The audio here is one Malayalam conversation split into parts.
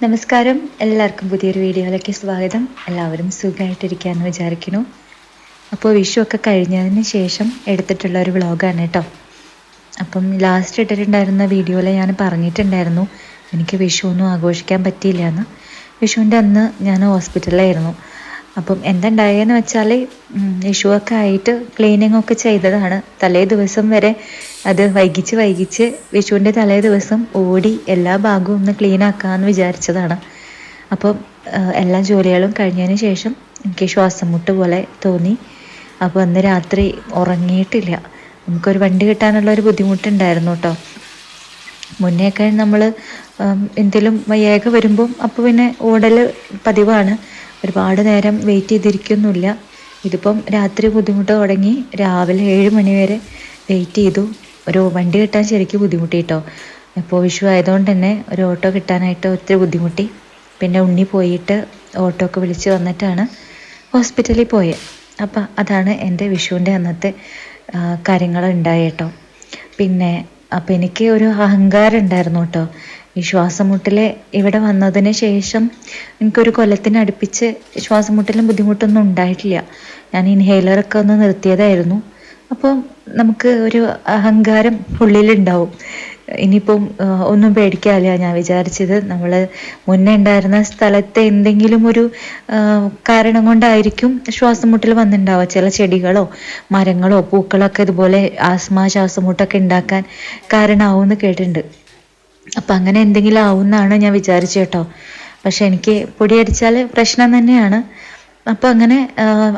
നമസ്കാരം. എല്ലാവർക്കും പുതിയൊരു വീഡിയോയിലേക്ക് സ്വാഗതം. എല്ലാവരും സുഖമായിട്ടിരിക്കാന്ന് വിചാരിക്കുന്നു. അപ്പോൾ വിഷു ഒക്കെ കഴിഞ്ഞതിന് ശേഷം എടുത്തിട്ടുള്ള ഒരു വ്ളോഗാണ് കേട്ടോ. അപ്പം ലാസ്റ്റ് ഇട്ടിട്ടുണ്ടായിരുന്ന വീഡിയോയിൽ ഞാൻ പറഞ്ഞിട്ടുണ്ടായിരുന്നു എനിക്ക് വിഷു ഒന്നും ആഘോഷിക്കാൻ പറ്റിയില്ല എന്ന് വിഷുവിന്റെ അന്ന് ഞാൻ ഹോസ്പിറ്റലിലായിരുന്നു അപ്പം എന്തുണ്ടായെന്ന് വെച്ചാൽ വിഷുവൊക്കെ ആയിട്ട് ക്ലീനിങ് ഒക്കെ ചെയ്തതാണ്. തലേ ദിവസം വരെ അത് വൈകിച്ച് വൈകിച്ച് വിഷുവിന്റെ തലേ ദിവസം ഓടി എല്ലാ ഭാഗവും ഒന്ന് ക്ലീൻ ആക്കാമെന്ന് വിചാരിച്ചതാണ്. അപ്പം എല്ലാ ജോലികളും കഴിഞ്ഞതിന് ശേഷം എനിക്ക് ശ്വാസം മുട്ട് പോലെ തോന്നി. അപ്പോൾ അന്ന് രാത്രി ഉറങ്ങിയിട്ടില്ല. നമുക്കൊരു വണ്ടി കിട്ടാനുള്ള ഒരു ബുദ്ധിമുട്ടുണ്ടായിരുന്നു കേട്ടോ. മുന്നേക്കാൾ നമ്മൾ എന്തെങ്കിലും വയ്യായ്ക വരുമ്പം അപ്പോൾ പിന്നെ ഓടൽ പതിവാണ്. ഒരുപാട് നേരം വെയിറ്റ് ചെയ്തിരിക്കുന്നില്ല ഇതിപ്പം രാത്രി ബുദ്ധിമുട്ട് തുടങ്ങി രാവിലെ ഏഴ് മണി വരെ വെയിറ്റ് ചെയ്തു. ഒരു വണ്ടി കിട്ടാൻ ശരിക്കും ബുദ്ധിമുട്ടി കേട്ടോ ഇപ്പോൾ വിഷു ആയതുകൊണ്ട് തന്നെ ഒരു ഓട്ടോ കിട്ടാനായിട്ട് ഒത്തിരി ബുദ്ധിമുട്ടി. പിന്നെ ഉണ്ണി പോയിട്ട് ഓട്ടോ ഒക്കെ വിളിച്ച് വന്നിട്ടാണ് ഹോസ്പിറ്റലിൽ പോയത് അപ്പം അതാണ് എന്റെ വിഷുവിന്റെ അന്നത്തെ കാര്യങ്ങൾ ഉണ്ടായി കേട്ടോ പിന്നെ അപ്പം എനിക്ക് ഒരു അഹങ്കാരം ഉണ്ടായിരുന്നു കേട്ടോ ഈ ഇവിടെ വന്നതിന് ശേഷം എനിക്കൊരു കൊല്ലത്തിനടുപ്പിച്ച് ശ്വാസമുട്ടലും ബുദ്ധിമുട്ടൊന്നും ഉണ്ടായിട്ടില്ല. ഞാൻ ഇൻഹേലറൊക്കെ ഒന്ന് നിർത്തിയതായിരുന്നു. അപ്പോൾ നമുക്ക് ഒരു അഹങ്കാരം ഉള്ളിലുണ്ടാവും. ഇനിയിപ്പം ഒന്നും പേടിക്കാനില്ല. ഞാൻ വിചാരിച്ചത് നമ്മൾ മുന്നേ ഉണ്ടായിരുന്ന സ്ഥലത്തെ എന്തെങ്കിലും ഒരു കാരണം കൊണ്ടായിരിക്കും ശ്വാസം മുട്ടൽ വന്നിട്ടുണ്ടാവുക. ചില ചെടികളോ മരങ്ങളോ പൂക്കളോ ഒക്കെ ഇതുപോലെ ആസ്മ ശ്വാസമുട്ടൊക്കെ ഉണ്ടാക്കാൻ കാരണമാവും എന്ന് കേട്ടിട്ടുണ്ട്. അപ്പം അങ്ങനെ എന്തെങ്കിലും ആവുമെന്നാണ് ഞാൻ വിചാരിച്ചു കേട്ടോ. പക്ഷെ എനിക്ക് പൊടിയടിച്ചാൽ പ്രശ്നം തന്നെയാണ്. അപ്പോൾ അങ്ങനെ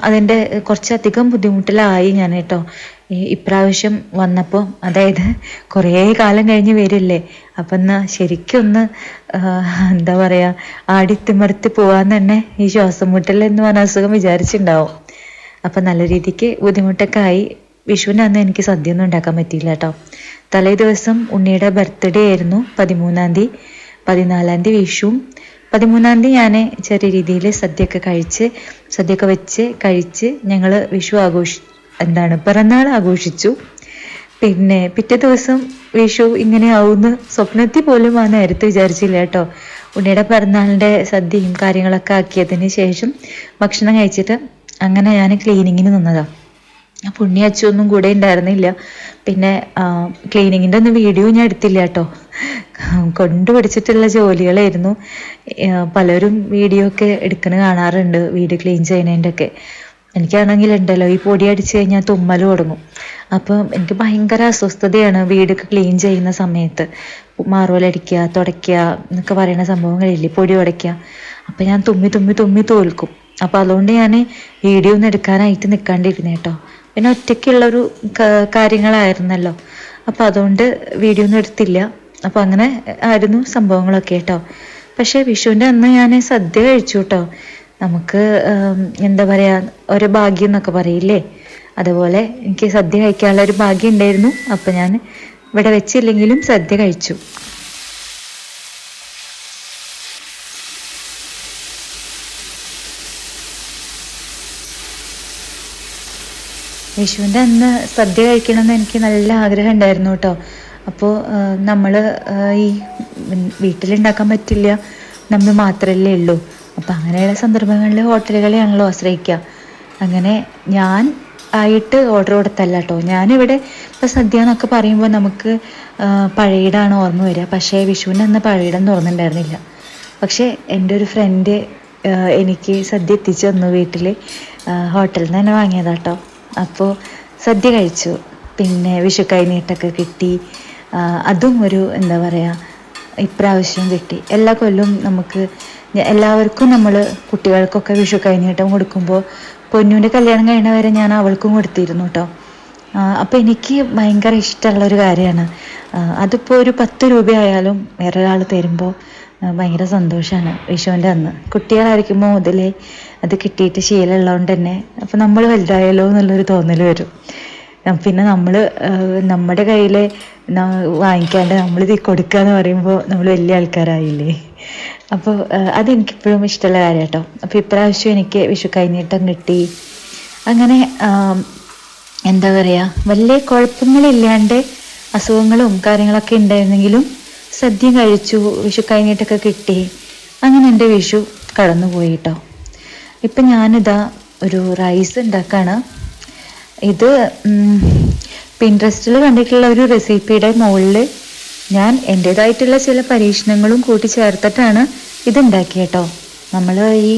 അതിന്റെ കുറച്ചധികം ബുദ്ധിമുട്ടിലായി ഞാൻ കേട്ടോ. ഇപ്രാവശ്യം വന്നപ്പോൾ അതായത് കുറേ കാലം കഴിഞ്ഞ് വരില്ലേ? അപ്പൊ എന്നാൽ ശരിക്കൊന്ന് എന്താ പറയുക ആടിത്തിമർത്തി പോകാൻ തന്നെ ഈ ശ്വാസം മുട്ടൽ എന്ന് പറഞ്ഞ അസുഖം വിചാരിച്ചിട്ടുണ്ടാവും അപ്പം നല്ല രീതിക്ക് ബുദ്ധിമുട്ടൊക്കെ ആയി. വിഷുവിന് അന്ന് എനിക്ക് സദ്യ ഒന്നും ഉണ്ടാക്കാൻ പറ്റിയില്ല കേട്ടോ. തലേ ദിവസം ഉണ്ണിയുടെ ബർത്ത്ഡേ ആയിരുന്നു പതിമൂന്നാം തീയതി. പതിനാലാം തീയതി വിഷുവും. പതിമൂന്നാം തീയതി ഞാൻ ചെറിയ രീതിയിൽ സദ്യയൊക്കെ കഴിച്ച് സദ്യയൊക്കെ വെച്ച് കഴിച്ച് ഞങ്ങൾ വിഷു ആഘോഷി എന്താണ് പിറന്നാൾ ആഘോഷിച്ചു. പിന്നെ പിറ്റേ ദിവസം വിഷു ഇങ്ങനെ ആവുമെന്ന് സ്വപ്നത്തിൽ പോലും ആ നേരത്തെ വിചാരിച്ചില്ല കേട്ടോ. ഉണ്ണിയുടെ പിറന്നാളിന്റെ സദ്യയും കാര്യങ്ങളൊക്കെ ആക്കിയതിന് ശേഷം ഭക്ഷണം കഴിച്ചിട്ട് അങ്ങനെ ഞാൻ ക്ലീനിങ്ങിന് നിന്നതാണ് പുണ്യ അച്ഛനൊന്നും കൂടെ ഉണ്ടായിരുന്നില്ല. പിന്നെ ക്ലീനിങ്ങിന്റെ ഒന്നും വീഡിയോ ഞാൻ എടുത്തില്ല കേട്ടോ. കൊണ്ടുപിടിച്ചിട്ടുള്ള ജോലികളായിരുന്നു. പലരും വീഡിയോ ഒക്കെ എടുക്കണ കാണാറുണ്ട് വീട് ക്ലീൻ ചെയ്യുന്നതിന്റെ ഒക്കെ. എനിക്കാണെങ്കിൽ ഉണ്ടല്ലോ ഈ പൊടി അടിച്ചു കഴിഞ്ഞാൽ തുമ്മൽ തുടങ്ങും. അപ്പം എനിക്ക് ഭയങ്കര അസ്വസ്ഥതയാണ് വീടൊക്കെ ക്ലീൻ ചെയ്യുന്ന സമയത്ത്. മാറുവലടിക്കുക തുടയ്ക്കുക എന്നൊക്കെ പറയുന്ന സംഭവങ്ങളില്ലേ പൊടി ഉടയ്ക്കുക അപ്പം ഞാൻ തുമ്മി തുമ്മി തുമ്മി തോൽക്കും. അപ്പോൾ അതുകൊണ്ട് ഞാൻ വീഡിയോ ഒന്നും എടുക്കാനായിട്ട് നിൽക്കാണ്ടിരുന്നേ കേട്ടോ. പിന്നെ ഒറ്റയ്ക്കുള്ളൊരു കാര്യങ്ങളായിരുന്നല്ലോ. അപ്പോൾ അതുകൊണ്ട് വീഡിയോ ഒന്നും എടുത്തില്ല. അപ്പോൾ അങ്ങനെ ആയിരുന്നു സംഭവങ്ങളൊക്കെ കേട്ടോ. പക്ഷേ വിഷുവിന്റെ അന്ന് ഞാൻ സദ്യ കഴിച്ചു കേട്ടോ നമുക്ക് എന്താ പറയുക ഒരു ഭാഗ്യം എന്നൊക്കെ പറയില്ലേ? അതുപോലെ എനിക്ക് സദ്യ കഴിക്കാനുള്ള ഒരു ഭാഗ്യം ഉണ്ടായിരുന്നു. അപ്പോൾ ഞാൻ ഇവിടെ വെച്ചില്ലെങ്കിലും സദ്യ കഴിച്ചു. വിഷുവിന്റെ അന്ന് സദ്യ കഴിക്കണമെന്ന് എനിക്ക് നല്ല ആഗ്രഹം ഉണ്ടായിരുന്നു കേട്ടോ. അപ്പോൾ നമ്മൾ ഈ വീട്ടിലുണ്ടാക്കാൻ പറ്റില്ല. നമ്മൾ മാത്രമല്ലേ ഉള്ളൂ. അപ്പോൾ അങ്ങനെയുള്ള സന്ദർഭങ്ങളിൽ ഹോട്ടലുകളെയാണല്ലോ ആശ്രയിക്കുക. അങ്ങനെ ഞാൻ ആയിട്ട് ഓർഡർ കൊടുത്തല്ല കേട്ടോ. ഞാനിവിടെ ഇപ്പോൾ സദ്യ എന്നൊക്കെ പറയുമ്പോൾ നമുക്ക് പഴയിടാണ് ഓർമ്മ വരിക. പക്ഷേ വിഷുവിന് അന്ന് പഴയിടം തുറന്നിട്ടുണ്ടായിരുന്നില്ല പക്ഷേ എന്റെ ഒരു ഫ്രണ്ട് എനിക്ക് സദ്യ എത്തിച്ചു തന്നു വീട്ടിൽ ഹോട്ടലിൽ നിന്ന് തന്നെ വാങ്ങിയതാട്ടോ അപ്പോൾ സദ്യ കഴിച്ചു. പിന്നെ വിഷു കൈനീട്ടൊക്കെ കിട്ടി അതും ഒരു എന്താ പറയുക ഇപ്രാവശ്യം കിട്ടി. എല്ലാ കൊല്ലവും നമുക്ക് എല്ലാവർക്കും നമ്മൾ കുട്ടികൾക്കൊക്കെ വിഷു കൈനീട്ടം കൊടുക്കുമ്പോൾ പൊന്നുവിന്റെ കല്യാണം കഴിഞ്ഞ വരെ ഞാൻ അവൾക്കും കൊടുത്തിരുന്നു കേട്ടോ അപ്പോൾ എനിക്ക് ഭയങ്കര ഇഷ്ടമുള്ള ഒരു കാര്യമാണ് അതിപ്പോൾ ഒരു പത്ത് രൂപയായാലും വേറൊരാൾ തരുമ്പോൾ ഭയങ്കര സന്തോഷമാണ് വിഷുവിന്റെ അന്ന്. കുട്ടികളായിരിക്കുമ്പോൾ മുതലേ അത് കിട്ടിയിട്ട് ശീലമുള്ളതുകൊണ്ട് തന്നെ അപ്പം നമ്മൾ വലുതായാലോ എന്നുള്ളൊരു തോന്നൽ വരും. പിന്നെ നമ്മൾ നമ്മുടെ കയ്യിൽ വാങ്ങിക്കാണ്ട് നമ്മൾ ഇത് കൊടുക്കുക എന്ന് പറയുമ്പോൾ നമ്മൾ വലിയ ആൾക്കാരായില്ലേ? അപ്പോൾ അതെനിക്കിപ്പോഴും ഇഷ്ടമുള്ള കാര്യം കേട്ടോ അപ്പോൾ ഇപ്രാവശ്യം എനിക്ക് വിഷു കൈനീട്ടം കിട്ടി. അങ്ങനെ എന്താ പറയുക വലിയ കുഴപ്പങ്ങളില്ലാണ്ട് അസുഖങ്ങളും കാര്യങ്ങളൊക്കെ ഉണ്ടായിരുന്നെങ്കിലും സദ്യ കഴിച്ചു വിഷു കൈനീട്ടൊക്കെ കിട്ടി. അങ്ങനെ എന്റെ വിഷു കടന്നുപോയി കേട്ടോ. ഇപ്പം ഞാനിതാ ഒരു റൈസ് ഉണ്ടാക്കാണ്. ഇത് പിൻട്രസ്റ്റിൽ കണ്ടിട്ടുള്ള ഒരു റെസിപ്പിയുടെ മുകളിൽ ഞാൻ എന്റെതായിട്ടുള്ള ചില പരീക്ഷണങ്ങളും കൂട്ടിച്ചേർത്തിട്ടാണ് ഇത് ഉണ്ടാക്കിയത് കേട്ടോ നമ്മൾ ഈ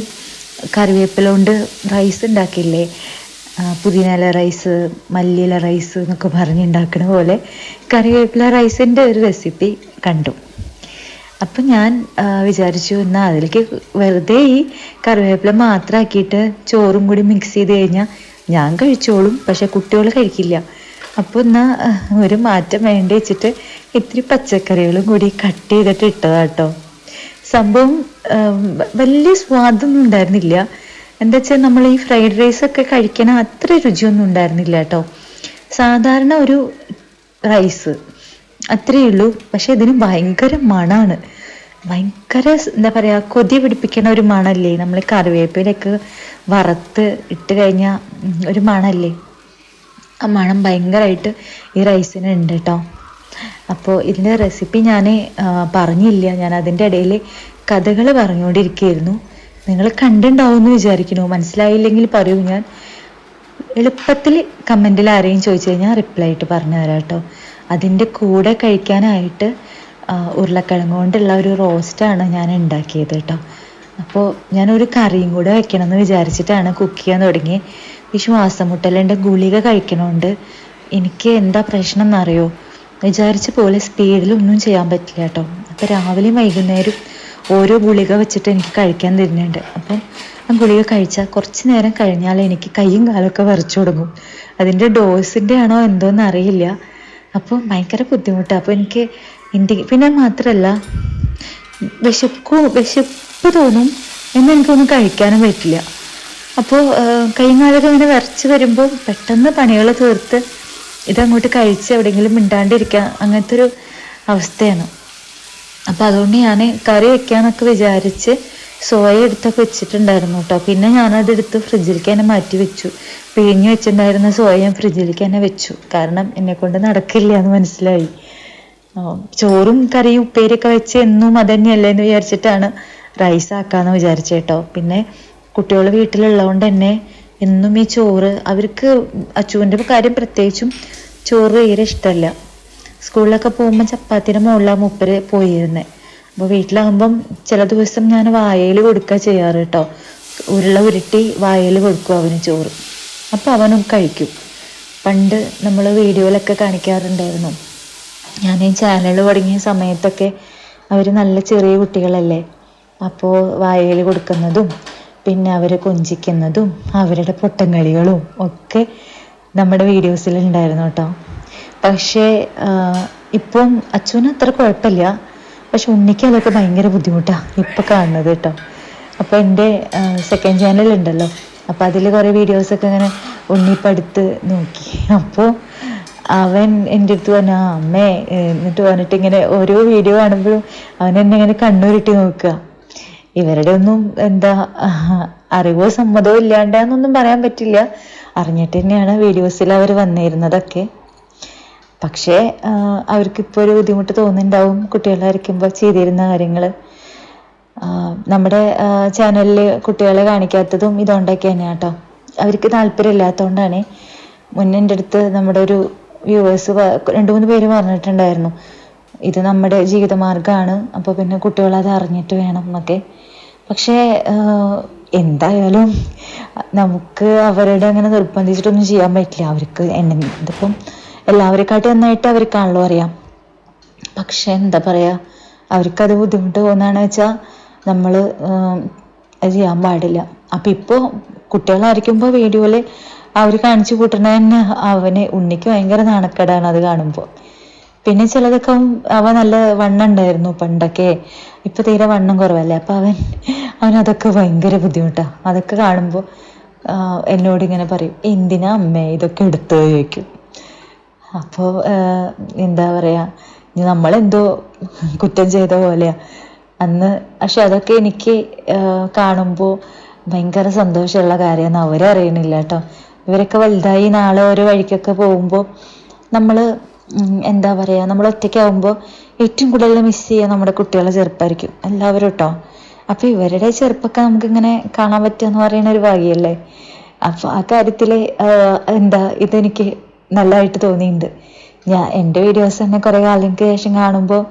കറിവേപ്പില കൊണ്ട് റൈസ് ഉണ്ടാക്കില്ലേ പുതിനല റൈസ് മല്ലിയില റൈസ് എന്നൊക്കെ പറഞ്ഞുണ്ടാക്കുന്ന പോലെ കറിവേപ്പില റൈസിന്റെ ഒരു റെസിപ്പി കണ്ടു. അപ്പം ഞാൻ വിചാരിച്ചു എന്നാൽ അതിലേക്ക് വെറുതെ ഈ കറിവേപ്പില മാത്രമാക്കിയിട്ട് ചോറും കൂടി മിക്സ് ചെയ്ത് കഴിഞ്ഞാൽ ഞാൻ കഴിച്ചോളും പക്ഷെ കുട്ടികൾ കഴിക്കില്ല. അപ്പോൾ എന്നാൽ ഒരു മാറ്റം വേണ്ടി വെച്ചിട്ട് ഇത്തിരി പച്ചക്കറികളും കൂടി കട്ട് ചെയ്തിട്ട് ഇട്ടതാട്ടോ. സംഭവം വലിയ സ്വാദൊന്നും ഉണ്ടായിരുന്നില്ല. എന്താ വെച്ചാൽ നമ്മൾ ഈ ഫ്രൈഡ് റൈസ് ഒക്കെ കഴിക്കണ അത്ര രുചിയൊന്നും ഉണ്ടായിരുന്നില്ല കേട്ടോ. സാധാരണ ഒരു റൈസ് അത്രയേ ഉള്ളൂ. പക്ഷെ ഇതിന് ഭയങ്കര മണാണ്. ഭയങ്കര എന്താ പറയാ കൊതി പിടിപ്പിക്കണ ഒരു മണല്ലേ? നമ്മൾ കറിവേപ്പിലൊക്കെ വറുത്ത് ഇട്ട് കഴിഞ്ഞ ഒരു മണല്ലേ? ആ മണം ഭയങ്കരമായിട്ട് ഈ റൈസിന് ഉണ്ട് കേട്ടോ അപ്പോൾ ഇതിന്റെ റെസിപ്പി ഞാൻ പറഞ്ഞില്ല. ഞാൻ അതിന്റെ ഇടയിൽ കഥകൾ പറഞ്ഞുകൊണ്ടിരിക്കുകയായിരുന്നു നിങ്ങൾ കണ്ടിട്ടുണ്ടാവും എന്ന് വിചാരിക്കുന്നു. മനസ്സിലായില്ലെങ്കിൽ പറയൂ. ഞാൻ എളുപ്പത്തിൽ കമന്റിൽ ആരെയും ചോദിച്ചു കഴിഞ്ഞാൽ റിപ്ലൈ ആയിട്ട് പറഞ്ഞു തരാം കേട്ടോ അതിന്റെ കൂടെ കഴിക്കാനായിട്ട് ഉരുളക്കിഴങ്ങ് കൊണ്ടുള്ള ഒരു റോസ്റ്റാണ് ഞാൻ ഉണ്ടാക്കിയത് കേട്ടോ. അപ്പോൾ ഞാനൊരു കറിയും കൂടെ വെക്കണം എന്ന് വിചാരിച്ചിട്ടാണ് കുക്ക് ചെയ്യാൻ തുടങ്ങി ഈ ശ്വാസം മുട്ടലിന്റെ ഗുളിക കഴിക്കണോണ്ട് എനിക്ക് എന്താ പ്രശ്നം എന്നറിയോ വിചാരിച്ച പോലെ സ്പീഡിലൊന്നും ചെയ്യാൻ പറ്റില്ല കേട്ടോ. അപ്പോൾ രാവിലെയും വൈകുന്നേരം ഓരോ ഗുളിക വെച്ചിട്ട് എനിക്ക് കഴിക്കാൻ തരുന്നുണ്ട്. അപ്പം ആ ഗുളിക കഴിച്ചാൽ കുറച്ച് നേരം കഴിഞ്ഞാൽ എനിക്ക് കൈയും കാലൊക്കെ വരച്ചു തുടങ്ങും അതിന്റെ ഡോസിന്റെ ആണോ എന്തോന്ന് അറിയില്ല അപ്പോൾ ഭയങ്കര ബുദ്ധിമുട്ടാണ് അപ്പോൾ എനിക്ക് എന്റെ പിന്നെ മാത്രമല്ല വിശക്കു വിശപ്പ് തോന്നും എന്നെനിക്കൊന്നും കഴിക്കാനും പറ്റില്ല. അപ്പോൾ കൈയും കാലൊക്കെ ഇങ്ങനെ വരച്ച് വരുമ്പോൾ പെട്ടെന്ന് പണികൾ തീർത്ത് ഇതങ്ങോട്ട് കഴിച്ച് എവിടെയെങ്കിലും മിണ്ടാണ്ടിരിക്കുക അങ്ങനത്തെ ഒരു അവസ്ഥയാണ്. അപ്പോൾ അതുകൊണ്ട് ഞാൻ കറി വയ്ക്കാമെന്നൊക്കെ വിചാരിച്ച് സോയ എടുത്തൊക്കെ വെച്ചിട്ടുണ്ടായിരുന്നു കേട്ടോ പിന്നെ ഞാനത് എടുത്ത് ഫ്രിഡ്ജിലേക്ക് തന്നെ മാറ്റി വെച്ചു. പിഴിഞ്ഞു വെച്ചിട്ടുണ്ടായിരുന്ന സോയ ഞാൻ ഫ്രിഡ്ജിലേക്ക് തന്നെ വെച്ചു. കാരണം എന്നെ കൊണ്ട് നടക്കില്ല എന്ന് മനസ്സിലായി. ചോറും കറിയും ഉപ്പേരിയൊക്കെ വെച്ച് എന്നും അതന്നെയല്ലേ എന്ന് വിചാരിച്ചിട്ടാണ് റൈസ് ആക്കാന്ന് വിചാരിച്ചു കേട്ടോ പിന്നെ കുട്ടികൾ വീട്ടിലുള്ളതുകൊണ്ട് തന്നെ എന്നും ഈ ചോറ് അവർക്ക് അച്ചുവിന്റെ കാര്യം പ്രത്യേകിച്ചും ചോറ് തീരെ ഇഷ്ടമല്ല സ്കൂളിലൊക്കെ പോകുമ്പോൾ ചപ്പാത്തിന്റെ മുകളിലാണ് മൂപ്പര് പോയിരുന്നത് അപ്പോൾ വീട്ടിലാകുമ്പം ചില ദിവസം ഞാൻ വായയിൽ കൊടുക്കുക ചെയ്യാറ് കേട്ടോ ഉരുള ഉരുട്ടി വായയിൽ കൊടുക്കും അവന് ചോറ്. അപ്പോൾ അവനും കഴിക്കും. പണ്ട് നമ്മൾ വീഡിയോയിലൊക്കെ കാണിക്കാറുണ്ടായിരുന്നു. ഞാൻ ഈ ചാനൽ തുടങ്ങിയ സമയത്തൊക്കെ അവർ നല്ല ചെറിയ കുട്ടികളല്ലേ. അപ്പോൾ വായയിൽ കൊടുക്കുന്നതും പിന്നെ അവരെ കൊഞ്ചിക്കുന്നതും അവരുടെ പൊട്ടങ്കളികളും ഒക്കെ നമ്മുടെ വീഡിയോസിൽ ഉണ്ടായിരുന്നു കേട്ടോ പക്ഷേ ഇപ്പം അച്ഛന് അത്ര കുഴപ്പമില്ല. പക്ഷെ ഉണ്ണിക്ക് അതൊക്കെ ഭയങ്കര ബുദ്ധിമുട്ടാണ് ഇപ്പം കാണുന്നത് കേട്ടോ. അപ്പോൾ എന്റെ സെക്കൻഡ് ചാനൽ ഉണ്ടല്ലോ. അപ്പോൾ അതിൽ കുറേ വീഡിയോസൊക്കെ ഇങ്ങനെ ഉണ്ണിപ്പടുത്ത് നോക്കി. അപ്പോൾ അവൻ എന്റെ അടുത്ത് പറഞ്ഞു ആ അമ്മേ എന്നിട്ട് പറഞ്ഞിട്ട് ഇങ്ങനെ ഓരോ വീഡിയോ കാണുമ്പോഴും അവൻ എന്നെ ഇങ്ങനെ കണ്ണൂരിട്ട് നോക്കുക. ഇവരുടെ ഒന്നും എന്താ അറിവോ സമ്മതമോ ഇല്ലാണ്ടാന്നൊന്നും പറയാൻ പറ്റില്ല. അറിഞ്ഞിട്ട് തന്നെയാണ് വീഡിയോസിൽ അവർ വന്നിരുന്നതൊക്കെ. പക്ഷേ അവർക്ക് അവർക്കിപ്പോൾ ഒരു ബുദ്ധിമുട്ട് തോന്നുന്നുണ്ടാവും കുട്ടികളെ വരയ്ക്കുമ്പോൾ ചെയ്തിരുന്ന കാര്യങ്ങൾ നമ്മുടെ ചാനലിൽ കുട്ടികളെ കാണിക്കാത്തതും ഇതുകൊണ്ടൊക്കെ തന്നെയാണ് കേട്ടോ. അവർക്ക് താല്പര്യമില്ലാത്തതുകൊണ്ടാണ് മുന്നേ എന്റെ അടുത്ത് നമ്മുടെ ഒരു വ്യൂവേഴ്സ് രണ്ട് മൂന്ന് പേര് പറഞ്ഞിട്ടുണ്ടായിരുന്നു. ഇത് നമ്മുടെ ജീവിതമാർഗമാണ് അപ്പോൾ പിന്നെ കുട്ടികൾ അത് അറിഞ്ഞിട്ട് വേണം എന്നൊക്കെ. പക്ഷേ എന്തായാലും നമുക്ക് അവരുടെ അങ്ങനെ നിർബന്ധിച്ചിട്ടൊന്നും ചെയ്യാൻ പറ്റില്ല. അവർക്ക് എന്നെ ഇതിപ്പം എല്ലാവരെക്കാട്ടും നന്നായിട്ട് അവർക്കാണല്ലോ അറിയാം. പക്ഷെ എന്താ പറയാ അവർക്കത് ബുദ്ധിമുട്ട് തോന്നുകയാണെന്ന് വെച്ചാൽ നമ്മൾ ചെയ്യാൻ പാടില്ല. അപ്പം ഇപ്പോൾ കുട്ടികളായിരിക്കുമ്പോൾ വീഡിയോയിൽ അവർ കാണിച്ചു കൂട്ടണ തന്നെ അവന് ഉണ്ണിക്ക് ഭയങ്കര നാണക്കേടാണ് അത് കാണുമ്പോൾ പിന്നെ ചിലതൊക്കെ അവൻ നല്ല വണ്ണം ഉണ്ടായിരുന്നു പണ്ടൊക്കെ. ഇപ്പൊ തീരെ വണ്ണം കുറവല്ലേ? അപ്പൊ അവൻ അവനതൊക്കെ ഭയങ്കര ബുദ്ധിമുട്ടാ. അതൊക്കെ കാണുമ്പോൾ എന്നോട് ഇങ്ങനെ പറയും എന്തിനാ അമ്മേ ഇതൊക്കെ എടുത്തു ചോദിക്കും. അപ്പോൾ എന്താ പറയാ ഇനി നമ്മളെന്തോ കുറ്റം ചെയ്ത പോലെയാ. അന്ന് പക്ഷെ അതൊക്കെ എനിക്ക് കാണുമ്പോൾ ഭയങ്കര സന്തോഷമുള്ള കാര്യമാണ്. അവരറിയണില്ല കേട്ടോ. ഇവരൊക്കെ വലുതായി നാളെ ഓരോ വഴിക്കൊക്കെ പോകുമ്പോൾ നമ്മൾ എന്താ പറയുക നമ്മൾ ഒറ്റയ്ക്കാവുമ്പോൾ ഏറ്റവും കൂടുതൽ മിസ് ചെയ്യുക നമ്മുടെ കുട്ടികളെ ചെറുപ്പമായിരിക്കും. എല്ലാവരും കേട്ടോ അപ്പൊ ഇവരുടെ ചെറുപ്പമൊക്കെ നമുക്കിങ്ങനെ കാണാൻ പറ്റുക എന്ന് പറയുന്ന ഒരു ഭാഗ്യല്ലേ? അപ്പൊ ആ കാര്യത്തിൽ ആഹ് എന്താ ഇതെനിക്ക് നല്ലതായിട്ട് തോന്നിയിട്ടുണ്ട് ഞാൻ എന്റെ വീഡിയോസ് തന്നെ കുറേ കാലങ്ങൾക്ക് ശേഷം കാണുമ്പോൾ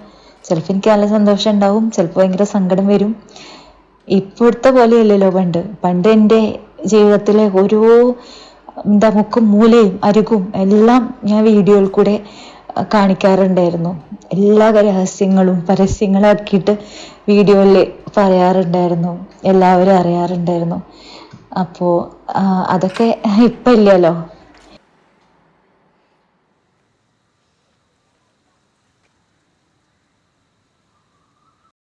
ചിലപ്പോൾ എനിക്ക് നല്ല സന്തോഷം ഉണ്ടാവും ചിലപ്പോൾ ഭയങ്കര സങ്കടം വരും. ഇപ്പോഴത്തെ പോലെയല്ലല്ലോ പണ്ട്. പണ്ട് എന്റെ ജീവിതത്തിലെ ഓരോ എന്താ മുക്കും മൂലയും അരുകും എല്ലാം ഞാൻ വീഡിയോയിൽ കൂടെ കാണിക്കാറുണ്ടായിരുന്നു. എല്ലാ രഹസ്യങ്ങളും പരസ്യങ്ങളും ആക്കിയിട്ട് വീഡിയോയിൽ പറയാറുണ്ടായിരുന്നു. എല്ലാവരും അറിയാറുണ്ടായിരുന്നു. അപ്പോൾ അതൊക്കെ ഇപ്പം ഇല്ലല്ലോ.